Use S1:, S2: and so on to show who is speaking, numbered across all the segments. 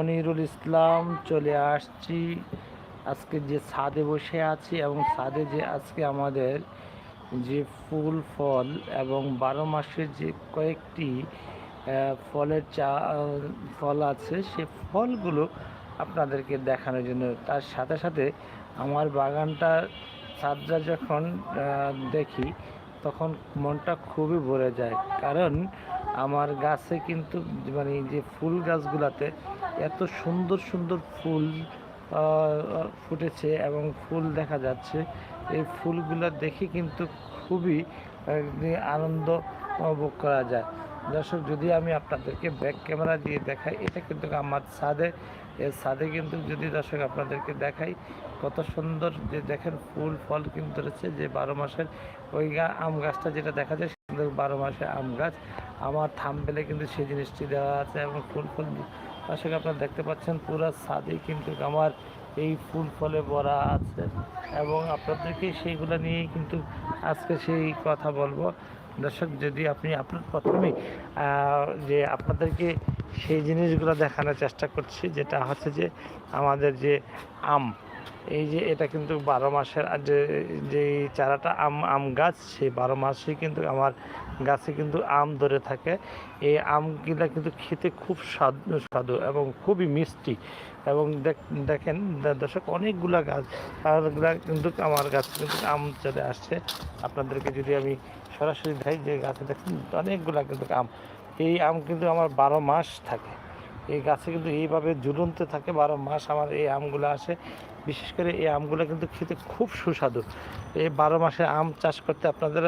S1: মনিরুল ইসলাম, চলে আসছি। আজকে যে ছাদে বসে আছি এবং ছাদে যে আজকে আমাদের যে ফুল ফল এবং বারো মাসের যে কয়েকটি ফলের চা, ফল আছে, সে ফলগুলো আপনাদেরকে দেখানোর জন্য। তার সাথে সাথে আমার বাগানটার ছাদটা যখন দেখি, তখন মনটা খুবই ভরে যায়। কারণ আমার গাছে কিন্তু মানে যে ফুল গাছগুলাতে এত সুন্দর সুন্দর ফুল ফুটেছে এবং ফুল দেখা যাচ্ছে। এই ফুলগুলো দেখে কিন্তু খুবই আনন্দ উপভোগ করা যায়। দর্শক, যদি আমি আপনাদেরকে ব্যাক ক্যামেরা দিয়ে দেখাই, এটা কিন্তু আমার ছাদে। এর ছাদে কিন্তু যদি দর্শক আপনাদেরকে দেখাই, কত সুন্দর যে দেখেন ফুল, ফল কিন্তু রয়েছে যে বারো মাসের ওই আম গাছটা যেটা দেখা যায় কিন্তু বারো মাসে আম গাছ। আমার থামবেলে কিন্তু সেই জিনিসটি দেওয়া আছে এবং ফুল, ফল দর্শক আপনারা দেখতে পাচ্ছেন পুরো ছাদে কিন্তু আমার এই ফুল ফলে ভরা আছে এবং আপনাদেরকে সেইগুলো নিয়েই কিন্তু আজকে সেই কথা বলব। দর্শক, যদি আপনি আপনার প্রথমেই যে আপনাদেরকে সেই জিনিসগুলো দেখানোর চেষ্টা করছি, যেটা হচ্ছে যে আমাদের যে আম এই যে এটা কিন্তু বারো মাসের যে যে চারাটা আম আম গাছ, সেই বারো মাসেই কিন্তু আমার গাছে কিন্তু আম ধরে থাকে। এই আমগুলা কিন্তু খেতে খুব স্বাদ স্বাদু এবং খুবই মিষ্টি। এবং দেখ- দেখেন দর্শক, অনেকগুলা গাছ আরগুলা কিন্তু আমার গাছে কিন্তু আম চলে আসছে। আপনাদেরকে যদি আমি সরাসরি দেখাই যে গাছে দেখেন অনেকগুলা কিন্তু আম। এই আম কিন্তু আমার বারো মাস থাকে। এই গাছে কিন্তু এইভাবে ঝুলনতে থাকে, বারো মাস আমার এই আমগুলো আসে। বিশেষ করে এই আমগুলো কিন্তু খেতে খুব সুস্বাদু। এই বারো মাসে আম চাষ করতে আপনাদের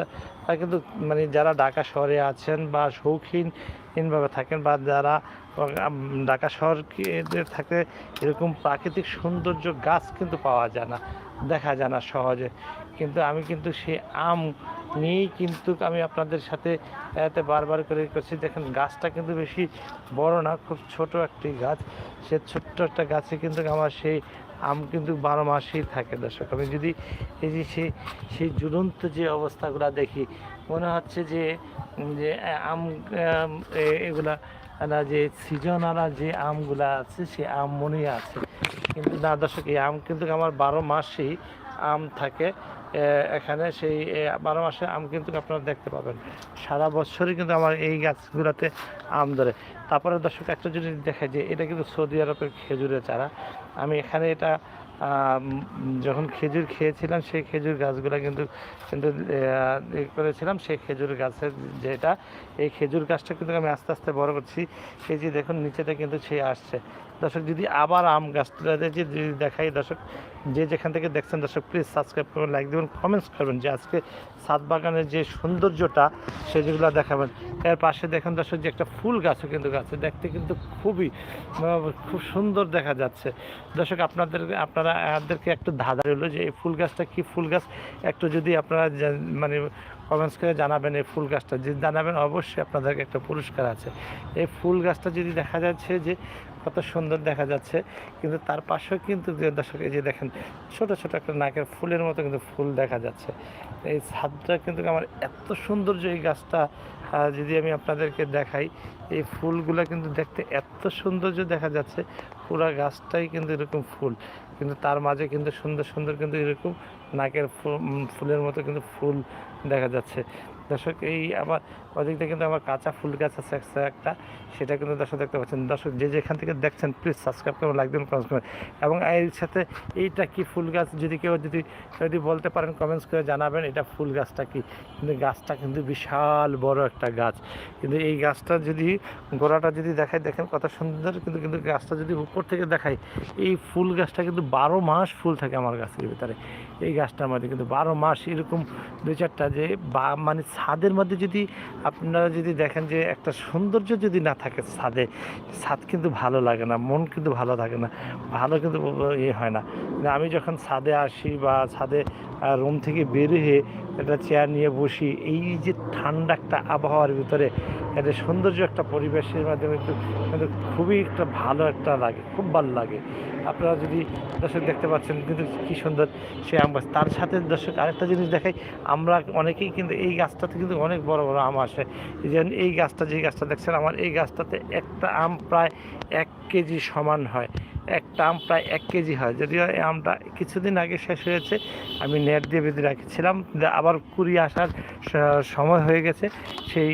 S1: কিন্তু মানে যারা ঢাকা শহরে আছেন বা শৌখিনভাবে থাকেন বা যারা ঢাকা শহর থাকে, এরকম প্রাকৃতিক সৌন্দর্য গাছ কিন্তু পাওয়া যায় না, দেখা যায় না সহজে। কিন্তু আমি কিন্তু সেই আম নিয়েই কিন্তু আমি আপনাদের সাথে এতে বারবার করে করছি। দেখেন, গাছটা কিন্তু বেশি বড় না, খুব ছোট একটি গাছ। সে ছোট্ট একটা গাছে কিন্তু আমার সেই আম কিন্তু বারো মাসেই থাকে দর্শক। আমি যদি এই যে সেই সেই ঝুলন্ত যে অবস্থাগুলো দেখি মনে হচ্ছে যে যে আম এগুলা, না, যে সিজনালা যে আমগুলা আছে, সে আম মনে আছে। কিন্তু, না, দর্শক, এই আম কিন্তু আমার বারো মাসেই আম থাকে। এখানে সেই বারো মাসে আম কিন্তু আপনারা দেখতে পাবেন। সারা বছরই কিন্তু আমার এই গাছগুলোতে আম ধরে। তারপরে, দর্শক, একটা যদি দেখা যে, এটা কিন্তু সৌদি আরবের খেজুরের চারা। আমি এখানে এটা যখন খেজুর খেয়েছিলাম, সেই খেজুর গাছগুলো কিন্তু কিন্তু করেছিলাম, সেই খেজুর গাছের যেটা, এই খেজুর গাছটা কিন্তু আমি আস্তে আস্তে বড় করছি। সেই যে দেখুন, নিচেটা কিন্তু সে আসছে। দর্শক, যদি আবার আম গাছটা যদি দেখাই দর্শক, যে যেখান থেকে দেখছেন দর্শক প্লিজ সাবস্ক্রাইব করবেন লাইক দেবেন কমেন্টস করবেন যে আজকে সাত বাগানের যে সৌন্দর্যটা, সেগুলো দেখাবেন। এর পাশে দেখেন দর্শক, যে একটা ফুল গাছও কিন্তু গাছে দেখতে কিন্তু খুবই খুব সুন্দর দেখা যাচ্ছে। দর্শক, আপনাদের, আপনারা, আমাদেরকে একটু ধাঁধা রইল যে এই ফুল গাছটা কি ফুল গাছ? একটু যদি আপনারা মানে কমেন্টস করে জানাবেন এই ফুল গাছটা। যদি জানাবেন, অবশ্যই আপনাদেরকে একটা পুরস্কার আছে। এই ফুল গাছটা যদি দেখা যাচ্ছে যে কত সুন্দর দেখা যাচ্ছে। কিন্তু তার পাশেও কিন্তু দর্শক, এই যে দেখেন, ছোট ছোট একটা নাকের ফুলের মতো কিন্তু ফুল দেখা যাচ্ছে। এই ছাদটা কিন্তু আমার এত সৌন্দর্য এই গাছটা যদি আমি আপনাদেরকে দেখাই, এই ফুলগুলো কিন্তু দেখতে এত সৌন্দর্য দেখা যাচ্ছে, পুরো গাছটাই কিন্তু এরকম ফুল। কিন্তু তার মাঝে কিন্তু সুন্দর সুন্দর কিন্তু এরকম নাকের ফুলের মতো কিন্তু ফুল দেখা যাচ্ছে। দর্শক, এই ওদিকটা কিন্তু আমার কাঁচা ফুল গাছ আছে একটা সেটা কিন্তু দর্শক দেখতে পাচ্ছেন। দর্শক, যে যেখান থেকে দেখছেন প্লিজ সাবস্ক্রাইব করুন লাইক দিন কমেন্টস করুন। এবং এর সাথে এইটা কি ফুল গাছ? যদি কেউ যদি যদি বলতে পারেন কমেন্টস করে জানাবেন, এটা ফুল গাছটা কি? কিন্তু গাছটা কিন্তু বিশাল বড় একটা গাছ। কিন্তু এই গাছটা যদি গোড়াটা যদি দেখায় দেখেন কত সুন্দর কিন্তু কিন্তু গাছটা যদি উপর থেকে দেখাই, এই ফুল গাছটা কিন্তু বারো মাস ফুল থাকে আমার গাছের ভিতরে। এই গাছটার মধ্যে কিন্তু বারো মাস এরকম দু চারটা যে বা মানে ছাদের মধ্যে যদি আপনারা যদি দেখেন যে একটা সৌন্দর্য যদি না থাকে ছাদে ছাদ কিন্তু ভালো লাগে না মন কিন্তু ভালো থাকে না ভালো কিন্তু ইয়ে হয় না। না, আমি যখন ছাদে আসি বা ছাদে রুম থেকে বের হয়ে একটা চেয়ার নিয়ে বসি এই যে ঠান্ডা একটা আবহাওয়ার ভিতরে একটা সৌন্দর্য একটা পরিবেশের মাধ্যমে কিন্তু কিন্তু খুবই একটা ভালো একটা লাগে খুব ভালো লাগে। আপনারা যদি দর্শক দেখতে পাচ্ছেন কিন্তু কী সুন্দর সে আম গাছ তার সাথে দর্শক আরেকটা জিনিস দেখাই আমরা অনেকেই কিন্তু এই গাছটাতে কিন্তু অনেক বড় বড় আম এই যে এই গাছটা, যে গাছটা দেখছেন, আমার এই গাছটাতে একটা আম প্রায় এক কেজি সমান হয়। একটা আম প্রায় এক কেজি হয়। যদিও এই আমটা কিছুদিন আগে শেষ হয়েছে, আমি নেট দিয়ে বেঁধে রাখছিলাম। আবার কুড়ি আসার সময় হয়ে গেছে। সেই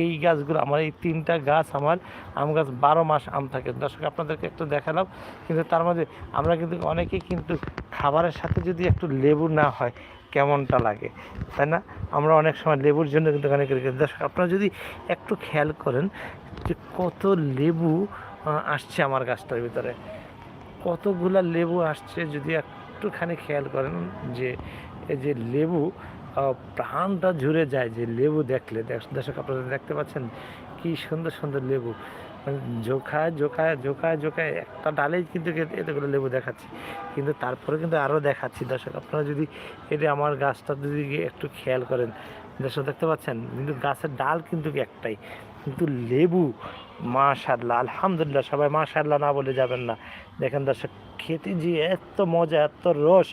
S1: এই গাছগুলো, আমার এই তিনটা গাছ, আমার আম গাছ বারো মাস আম থাকে। দর্শক, আপনাদেরকে একটু দেখালাম। কিন্তু তার মধ্যে আমরা কিন্তু অনেকেই কিন্তু খাবারের সাথে যদি একটু লেবু না হয় কেমনটা লাগে, তাই না? আমরা অনেক সময় লেবুর জন্য কিন্তু অনেক দর্শক, আপনারা যদি একটু খেয়াল করেন যে কত লেবু আসছে আমার গাছটার ভিতরে। কতগুলা লেবু আসছে যদি একটুখানি খেয়াল করেন যে, এই যে লেবু প্রাণটা জুড়ে যায় যে লেবু দেখলে। দেখ- দর্শক, আপনারা দেখতে পাচ্ছেন কি সুন্দর সুন্দর লেবু। জোখায় জোখায় জোখায় জোখায়, একটা ডালেই কিন্তু এতগুলো লেবু দেখাচ্ছি। কিন্তু তারপরে কিন্তু আরও দেখাচ্ছি। দর্শক, আপনারা যদি এটা আমার গাছটা যদি একটু খেয়াল করেন, দর্শক দেখতে পাচ্ছেন, কিন্তু গাছের ডাল কিন্তু একটাই। কিন্তু লেবু মা মাশাল্লাহ আলহামদুলিল্লাহ, সবাই মা মাশাল্লাহ না বলে যাবেন না। দেখেন দর্শক, খেতে যে এত মজা, এত রস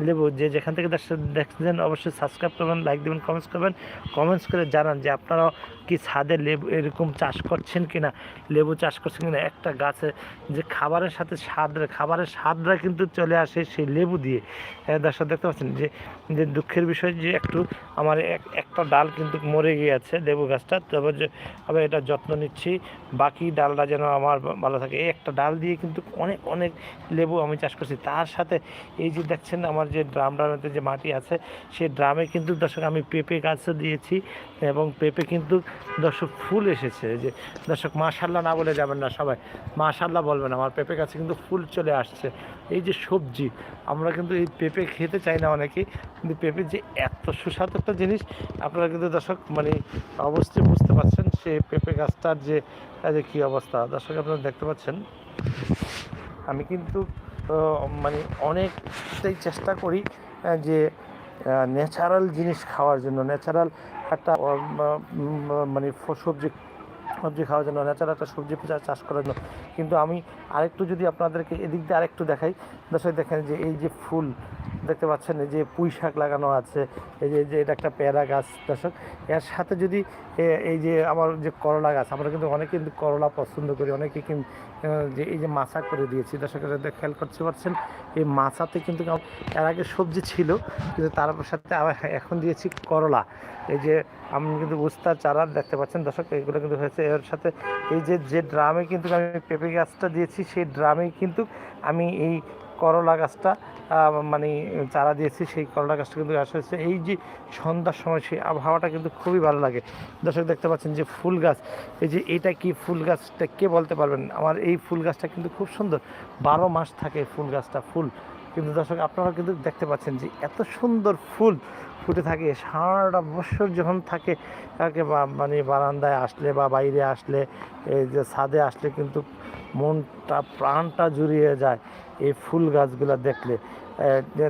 S1: লেবু যে যেখান থেকে দেখছেন অবশ্যই সাবস্ক্রাইব করবেন লাইক দেবেন কমেন্টস করবেন। কমেন্টস করে জানান যে আপনারাও কি ছাদে লেবু এরকম চাষ করছেন কি না লেবু চাষ করছেন কিনা। একটা গাছে যে খাবারের সাথে স্বাদ খাবারের স্বাদরা কিন্তু চলে আসে সেই লেবু দিয়ে। হ্যাঁ, দর্শক দেখতে পাচ্ছেন যে যে দুঃখের বিষয় যে একটু আমার এক- একটা ডাল কিন্তু মরে গিয়েছে লেবু গাছটা। তবে যে আবার এটা যত্ন নিচ্ছি বাকি ডালটা যেন আমার ভালো থাকে। একটা ডাল দিয়ে কিন্তু অনেক অনেক লেবু আমি চাষ করছি। তার সাথে এই যে দেখছেন আমার যে ড্রামটার মধ্যে যে মাটি আছে, সেই ড্রামে কিন্তু দর্শক আমি পেঁপে গাছও দিয়েছি এবং পেঁপে কিন্তু দর্শক ফুল এসেছে। যে দর্শক মাশাল্লাহ না বলে যাবেন না সবাই মাশাল্লাহ বলবেন, আমার পেঁপে গাছে কিন্তু ফুল চলে আসছে। এই যে সবজি, আমরা কিন্তু এই পেঁপে খেতে চাই না অনেকেই কিন্তু পেঁপে যে এত সুস্বাদু একটা জিনিস, আপনারা কিন্তু দর্শক মানে অবশ্যই বুঝতে পারছেন, সে পেঁপে গাছটার যে যে কী অবস্থা। দর্শক আপনারা দেখতে পাচ্ছেন, আমি কিন্তু মানে অনেকটাই চেষ্টা করি যে ন্যাচারাল জিনিস খাওয়ার জন্য ন্যাচারাল একটা মানে সবজি সবজি খাওয়ার জন্য ন্যাচারাল একটা সবজি চাষ করার জন্য। কিন্তু আমি আরেকটু যদি আপনাদেরকে এদিক দিয়ে আরেকটু দেখাই, দর্শক দেখেন যে, এই যে ফুল, দেখতে পাচ্ছেন যে পুঁই শাক লাগানো আছে, এই যে যে, এটা একটা পেয়ারা গাছ, দর্শক। এর সাথে যদি এই যে, আমার যে করলা গাছ, আমরা কিন্তু অনেকে কিন্তু করলা পছন্দ করি, অনেকে কিন্তু যে এই যে মাছা করে দিয়েছি, দর্শকেরা খেয়াল করতে পারছেন, এই মাছাতে কিন্তু এর আগে সবজি ছিল, কিন্তু তার সাথে আবার এখন দিয়েছি করলা। এই যে আমি কিন্তু উস্তার চারা দেখতে পাচ্ছেন, দর্শক, এগুলো কিন্তু হয়েছে। এর সাথে এই যে যে ড্রামে কিন্তু আমি পেঁপে গাছটা দিয়েছি, সেই ড্রামে কিন্তু আমি এই করলা গাছটা মানে চারা দিয়েছি, সেই করলা গাছটা কিন্তু গাছ হয়েছে। এই যে সন্ধ্যার সময় সেই আবহাওয়াটা কিন্তু খুবই ভালো লাগে। দর্শক দেখতে পাচ্ছেন যে ফুল গাছ, এই যে এটা কি ফুল গাছটা কে বলতে পারবেন? আমার এই ফুল গাছটা কিন্তু খুব সুন্দর। বারো মাস থাকে ফুল গাছটা, ফুল। কিন্তু দর্শক আপনারা কিন্তু দেখতে পাচ্ছেন যে এত সুন্দর ফুল ফুটে থাকে, সারাটা বছর যখন থাকে তাকে মানে বারান্দায় আসলে বা বাইরে আসলে, এই যে ছাদে আসলে কিন্তু মনটা, প্রাণটা জুড়িয়ে যায় এই ফুল গাছগুলো দেখলে।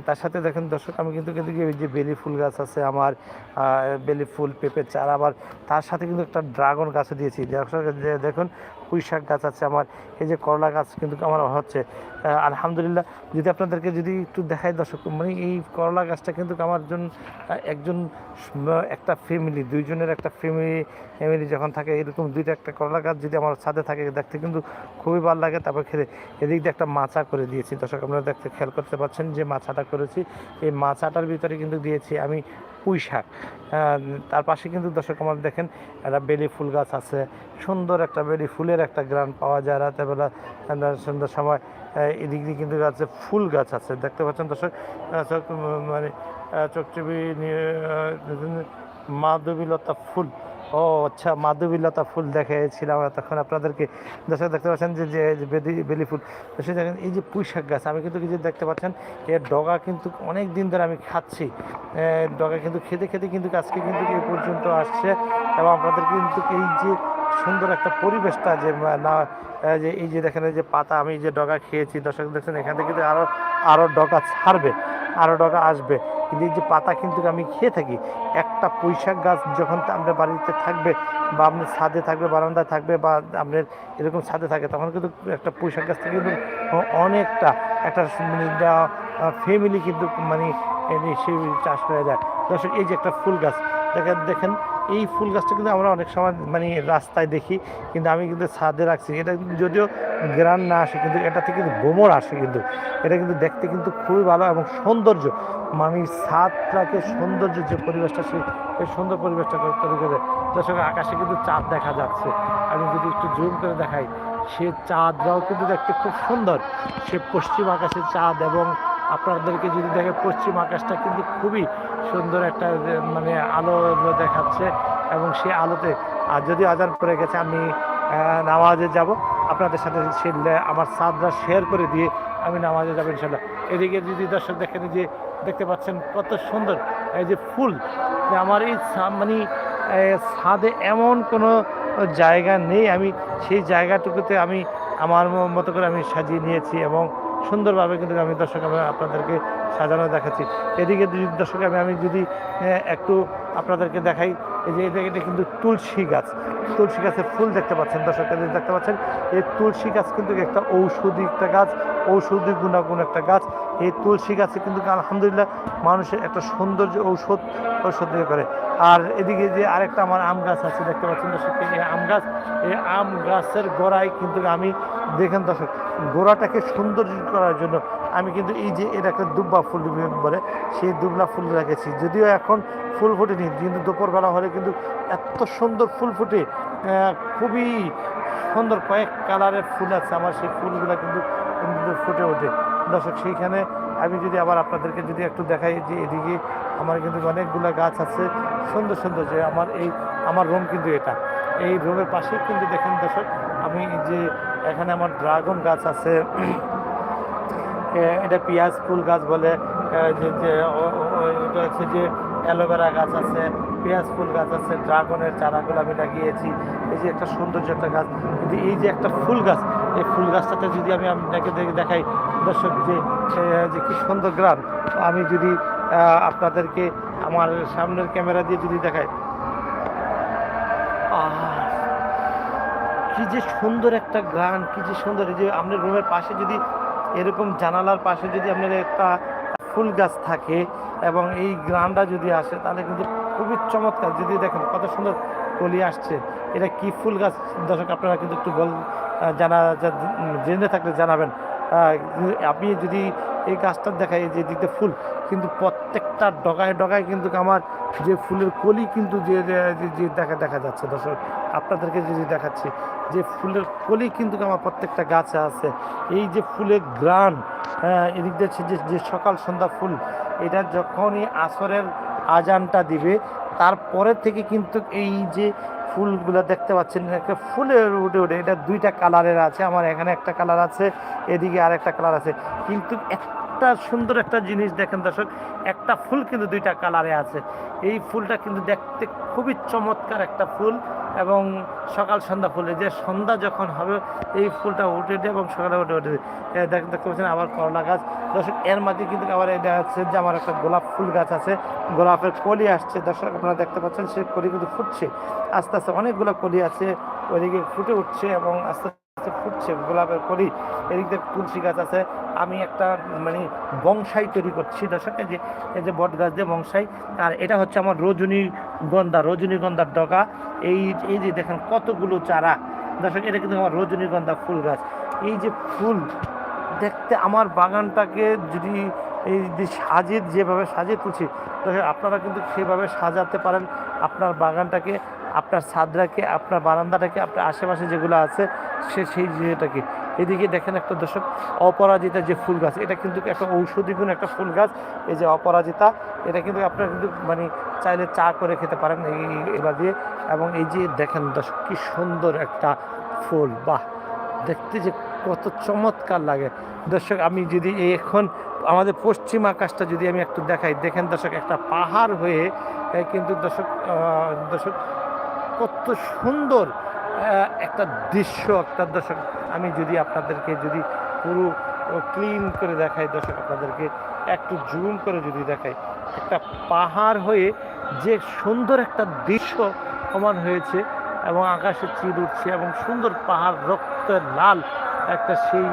S1: তার সাথে দেখেন দর্শক, আমি কিন্তু কিন্তু যে বেলি ফুল গাছ আছে আমার বেলি ফুল, পেঁপের চারা, আবার তার সাথে কিন্তু একটা ড্রাগন গাছও দিয়েছি। দর্শক দেখুন পুঁই শাক গাছ আছে আমার, এই যে করলা গাছ কিন্তু আমার হচ্ছে। আলহামদুলিল্লাহ, যদি আপনাদেরকে যদি একটু দেখাই দর্শক মানে এই করলা গাছটা কিন্তু আমার জন্য একজন একটা ফ্যামিলি দুইজনের একটা ফ্যামিলি ফ্যামিলি যখন থাকে, এরকম দুইটা একটা করলা গাছ যদি আমার ছাদে থাকে, দেখতে কিন্তু খুবই ভালো লাগে। তারপর খেলে এদিক দিয়ে একটা মাচা করে দিয়েছি। দর্শক, আপনারা দেখতে খেয়াল করতে পারছেন যে মাচাটা করেছি। এই মাচাটার ভিতরে কিন্তু দিয়েছি আমি পুঁই শাক। তার পাশে কিন্তু দর্শক আমার দেখেন একটা বেলি ফুল গাছ আছে। সুন্দর একটা বেলি ফুলের একটা গ্রান পাওয়া যায় রাতেরবেলা আহ, সন্ধ্যার সময় এদিক দিয়ে কিন্তু গাছে ফুল গাছ আছে। দেখতে পাচ্ছেন দর্শক মানে চকচবি মাধবীলতা ফুল। ও আচ্ছা মাধবীলতা ফুল দেখিয়েছিলাম তখন আপনাদেরকে। দর্শক, দেখতে পাচ্ছেন যে যে বেলি ফুল। সে দেখেন, এই যে পুঁই শাক গাছ, আমি কিন্তু কিছু দেখতে পাচ্ছেন, এর ডগা কিন্তু অনেক দিন ধরে আমি খাচ্ছি। ডগা কিন্তু খেতে খেতে কিন্তু আজকে কিন্তু এই পর্যন্ত আসছে এবং আপনাদের কিন্তু এই যে সুন্দর একটা পরিবেশটা যে না যে, এই যে দেখেন যে পাতা, আমি যে ডগা খেয়েছি। দর্শক, দেখছেন, এখান থেকে কিন্তু আরও আরও ডগা ছাড়বে। আরও টাকা আসবে। কিন্তু এই যে পাতা কিন্তু আমি খেয়ে থাকি, একটা পুঁইশাক গাছ যখন আপনার বাড়িতে থাকবে বা আপনার ছাদে থাকবে, বারান্দায় থাকবে বা আপনার এরকম ছাদে থাকে, তখন কিন্তু একটা পুঁইশাক গাছ থেকে কিন্তু অনেকটা একটা ফ্যামিলি কিন্তু মানে সেই চাষ হয়ে যায় দর্শক, এই যে একটা ফুল গাছ, দেখেন দেখেন এই ফুল গাছটা কিন্তু আমরা অনেক সময় মানে রাস্তায় দেখি, কিন্তু আমি কিন্তু ছাদে রাখছি। এটা যদিও গ্রান না আসে, কিন্তু এটা থেকে কিন্তু আসে কিন্তু। এটা কিন্তু দেখতে কিন্তু খুবই ভালো এবং সৌন্দর্য। মানে ছাদটাকে সৌন্দর্য যে পরিবেশটা সেই সুন্দর পরিবেশটা তৈরি করে দর্শক, আকাশে কিন্তু চাঁদ দেখা যাচ্ছে। আমি যদি একটু জুম করে দেখাই, সে চাঁদরাও কিন্তু দেখতে খুব সুন্দর। সে পশ্চিম আকাশে চাঁদ এবং আপনাদেরকে যদি দেখে পশ্চিম আকাশটা কিন্তু খুবই সুন্দর একটা মানে আলো দেখাচ্ছে এবং সেই আলোতে, আর যদি আজান পড়ে গেছে, আমি নামাজে যাব। আপনাদের সাথে আমার সাদরা শেয়ার করে দিয়ে আমি নামাজে যাব ইনশাল্লাহ এদিকে যদি দর্শক দেখেন যে দেখতে পাচ্ছেন কত সুন্দর, এই যে ফুল, যে আমার এই মানে ছাদে এমন কোনো জায়গা নেই। আমি সেই জায়গাটুকুতে আমি, আমার মতো করে আমি সাজিয়ে নিয়েছি এবং সুন্দরভাবে কিন্তু আমি দর্শক আপনাদেরকে সাজানো দেখাচ্ছি। এদিকে দর্শক আমি আমি যদি একটু আপনাদেরকে দেখাই, এই যে এটা এটা কিন্তু তুলসী গাছ। তুলসী গাছের ফুল দেখতে পাচ্ছেন, দর্শক দেখতে পাচ্ছেন। এই তুলসী গাছ কিন্তু একটা ঔষধি একটা গাছ, ঔষধি গুণাগুণ একটা গাছ। এই তুলসী গাছে কিন্তু আলহামদুলিল্লাহ মানুষের একটা সৌন্দর্য ঔষধ ঔষধ করে। আর এদিকে যে আরেকটা আমার আম গাছ আছে, দেখতে পাচ্ছেন দর্শক, এই আম গাছ, এই আম গাছের গোড়ায় কিন্তু আমি দেখেন দর্শক, গোড়াটাকে সৌন্দর্য করার জন্য আমি কিন্তু এই যে এটা একটা দুব্বা ফুল বলে, সেই দুবলা ফুল রেখেছি। যদিও এখন ফুল ফোটেনি। কিন্তু দুপুরবেলা হলে কিন্তু এত সুন্দর ফুল ফুটে খুবই সুন্দর কয়েক কালারের ফুল আছে। আমার সেই ফুলগুলো কিন্তু ফুটে ওঠে। দর্শক, সেইখানে আমি যদি আবার আপনাদেরকে যদি একটু দেখাই যে এদিকে আমার কিন্তু অনেকগুলো গাছ আছে। সুন্দর সুন্দর যে আমার এই, আমার রুম কিন্তু এটা। এই রুমের পাশে কিন্তু দেখেন দর্শক, আমি যে এখানে আমার ড্রাগন গাছ আছে এটা পেঁয়াজ ফুল গাছ বলে যে হচ্ছে যে অ্যালোভেরা গাছ আছে, পেঁয়াজ ফুল গাছ আছে, ড্রাগনের চারাগুলো আমি লাগিয়েছি। এই যে একটা সৌন্দর্য একটা গাছ। কিন্তু এই যে একটা ফুল গাছ, এই ফুল গাছটাতে যদি আমি আপনাকে দেখে, দেখাই, দর্শক, যে যে কি সুন্দর গ্রাম। আমি যদি আপনাদেরকে আমার সামনের ক্যামেরা দিয়ে যদি দেখাই। কি যে সুন্দর একটা গান, কি যে সুন্দর। এই যে আপনার রুমের পাশে যদি, এরকম জানালার পাশে যদি আপনার একটা ফুল গাছ থাকে এবং এই গ্রানটা যদি আসে, তাহলে কিন্তু খুবই চমৎকার। যদি দেখেন কত সুন্দর কলি আসছে। এটা কি ফুল গাছ? দর্শক, আপনারা কিন্তু একটু বল জানা জেনে থাকলে জানাবেন। আপনি যদি এই গাছটা দেখাই যে দিতে ফুল কিন্তু প্রত্যেকটা ডগায় ডগায় কিন্তু আমার যে ফুলের কলি কিন্তু যে যে- যে- যে দেখা দেখা যাচ্ছে। দর্শক আপনাদেরকে যদি দেখাচ্ছি যে ফুলের কলি কিন্তু আমার প্রত্যেকটা গাছে আছে। এই যে ফুলের গ্রান হ্যাঁ, এদিক দিয়ে যে যে সকাল সন্ধ্যা ফুল এটা যখনই আসরের আজানটা দিবে তারপরে থেকে কিন্তু এই যে ফুলগুলো দেখতে পাচ্ছেন একটা ফুলের উঠে উঠে, এটা দুইটা কালারের আছে, আমার এখানে একটা কালার আছে, এদিকে আর একটা কালার আছে। কিন্তু একটা সুন্দর একটা জিনিস দেখেন দর্শক, একটা ফুল কিন্তু দুইটা কালারে আছে। এই ফুলটা কিন্তু দেখতে খুবই চমৎকার একটা ফুল এবং সকাল সন্ধ্যা ফুলে। যে সন্ধ্যা যখন হবে, এই ফুলটা উঠে উঠে এবং সকালে উঠে উঠে এ দেখ- দেখতে পাচ্ছেন আবার করলা গাছ। দর্শক, এর মাঝে কিন্তু আবার এটা হচ্ছে যে আমার একটা গোলাপ ফুল গাছ আছে। গোলাপের কলি আসছে। দর্শক, আপনারা দেখতে পাচ্ছেন সেই কলি কিন্তু ফুটছে। আস্তে আস্তে অনেকগুলো কলি আছে, ওইদিকে ফুটে উঠছে এবং আস্তে ফুটছে, গোলাপের কলি। এদিক দিয়ে তুলসী গাছ আছে। আমি একটা মানে বংশাই তৈরি করছি দর্শক যে, এই যে বট গাছ দিয়ে বংশাই আর এটা হচ্ছে আমার রজনীগন্ধা রজনীগন্ধার ডগা। এই এই যে দেখেন কতগুলো চারা। দর্শক, এটা কিন্তু আমার রজনীগন্ধা ফুল গাছ। এই যে ফুল, দেখতে আমার বাগানটাকে যদি এই যে সাজিয়ে, যেভাবে সাজিয়ে তুলছি আপনারা কিন্তু সেভাবে সাজাতে পারেন। আপনার বাগানটাকে, আপনার ছাদটাকে, আপনার বারান্দাটাকে, আপনার আশেপাশে যেগুলো আছে সে সেই জিনিসটাকে। এদিকে দেখেন একটা দর্শক, অপরাজিতা যে ফুল গাছ, এটা কিন্তু একটা ঔষধি গুণ একটা ফুল গাছ। এই যে অপরাজিতা, এটা কিন্তু আপনারা কিন্তু মানে চাইলে চা করে খেতে পারেন এই দিয়ে। এবং এই যে দেখেন দর্শক, কি সুন্দর একটা ফুল, বাহ! দেখতে যে কত চমৎকার লাগে। দর্শক, আমি যদি এখন আমাদের পশ্চিম আকাশটা যদি আমি একটু দেখাই, দেখেন দর্শক, একটা পাহাড় হয়ে কিন্তু দর্শক দর্শক, কত সুন্দর একটা দৃশ্য, একটা দর্শক, আমি যদি আপনাদেরকে যদি পুরো ক্লিন করে দেখাই, দর্শক, আপনাদেরকে একটু জুম করে যদি দেখাই, একটা পাহাড় হয়ে যে সুন্দর একটা দৃশ্য সমান হয়েছে এবং আকাশে চির উঠছে এবং সুন্দর পাহাড়, রক্ত লাল একটা সেই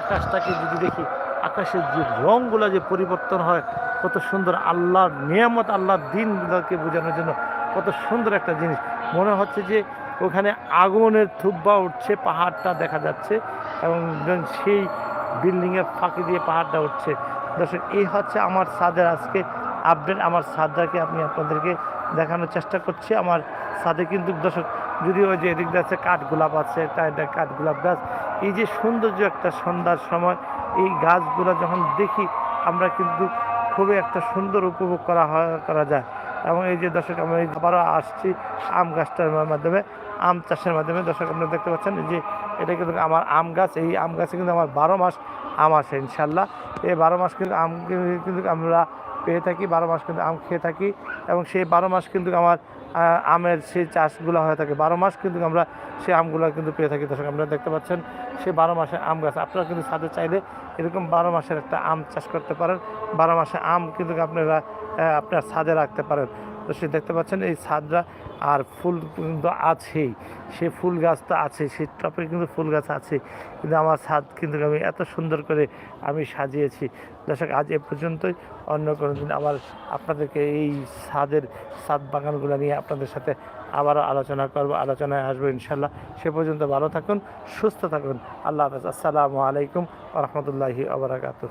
S1: আকাশটাকে যদি দেখি, আকাশের যে রঙগুলো যে পরিবর্তন হয়, কত সুন্দর আল্লাহর নিয়ামত, আল্লাহর দিনগুলোকে বোঝানোর জন্য কত সুন্দর একটা জিনিস। মনে হচ্ছে যে ওখানে আগুনের থুব্বা উঠছে, পাহাড়টা দেখা যাচ্ছে এবং সেই বিল্ডিংয়ের ফাঁকি দিয়ে পাহাড়টা উঠছে। দর্শক, এই হচ্ছে আমার ছাদের আজকে আপডেট আমার ছাদটাকে আমি আপনাদেরকে দেখানোর চেষ্টা করছি। আমার ছাদে কিন্তু দর্শক যদি ওই যে এদিক আছে কাঠগোলাপ আছে এটা কাঠগোলাপ গাছ। এই যে সৌন্দর্য একটা সন্ধ্যার সময়, এই গাছগুলো যখন দেখি, আমরা কিন্তু খুবই একটা সুন্দর উপভোগ করা হয়, করা যায়। এবং এই যে দর্শক আমরা আবারও আসছি আম গাছটার মাধ্যমে। আম চাষের মাধ্যমে, দর্শক, আপনারা দেখতে পাচ্ছেন যে এটা কিন্তু আমার আম গাছ, এই আম গাছে কিন্তু আমার বারো মাস আম আসে ইনশাল্লাহ এই বারো মাস কিন্তু আম কিন্তু আমরা পেয়ে থাকি, বারো মাস কিন্তু আম খেয়ে থাকি এবং সেই বারো মাস কিন্তু আমার আমের সেই চাষগুলো হয়ে থাকে। বারো মাস কিন্তু আমরা সেই আমগুলো কিন্তু পেয়ে থাকি, দর্শক, আপনারা দেখতে পাচ্ছেন সেই বারো মাসের আম গাছ। আপনারা কিন্তু ছাদে চাইলে এরকম বারো মাসের একটা আম চাষ করতে পারেন। বারো মাসে আম কিন্তু আপনারা আপনার ছাদে রাখতে পারেন। তো সে দেখতে পাচ্ছেন এই ছাদরা আর ফুল কিন্তু আছেই। সে ফুল গাছ তো আছে, সে টপে কিন্তু ফুল গাছ আছে। কিন্তু আমার ছাদ কিন্তু আমি এত সুন্দর করে আমি সাজিয়েছি। দর্শক, আজ এ পর্যন্তই। অন্য কোনো দিন আবার আপনাদেরকে এই ছাদের ছাদ বাগানগুলো নিয়ে আপনাদের সাথে আবারও আলোচনা করব, আলোচনায় আসব ইনশাল্লাহ সে পর্যন্ত ভালো থাকুন, সুস্থ থাকুন। আল্লাহ হাফেজ। আসসালামু আলাইকুম রহমতুল্লাহি আবরাকাতু